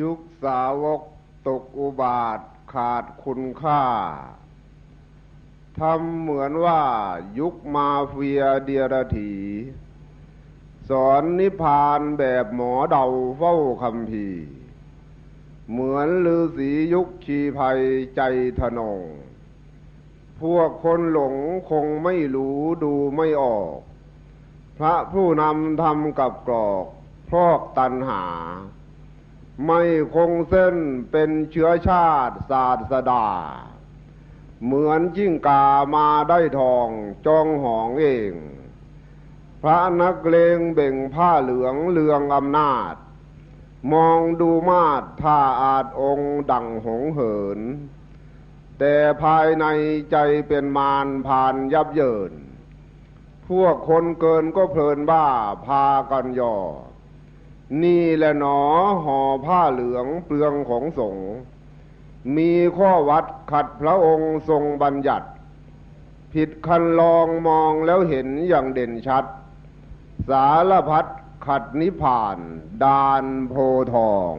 ยุคสาวกตกอุบาทขาดคุณค่าทำเหมือนว่ายุคมาเฟียเดียรถีสอนนิพพานแบบหมอเดาเฝ้าคำพีเหมือนฤาษียุคชีภัยใจทนง พวกคนหลงคงไม่รู้ดูไม่ออก พระผู้นำทำกับกรอกพอกตันหา ไม่คงเส้นเป็นเชื้อชาติศาสดา เหมือนจิ้งกามาได้ทองจองหองเอง พระนักเลงเบ่งผ้าเหลืองเลืองอำนาจ มองดูมาดท่าอาจองค์ดังหงเหิน แต่ภายในใจเป็นมารผ่านยับเยิน พวกคนเกินก็เพลินบ้าพากันย่อ นี่แหละหนอห่อผ้าเหลืองเปลืองของสงฆ์มีข้อวัดขัดพระองค์ทรงบัญญัติ ผิดคันลองมองแล้วเห็นอย่างเด่นชัด สารพัดขัดนิพพาน ดานโพทอง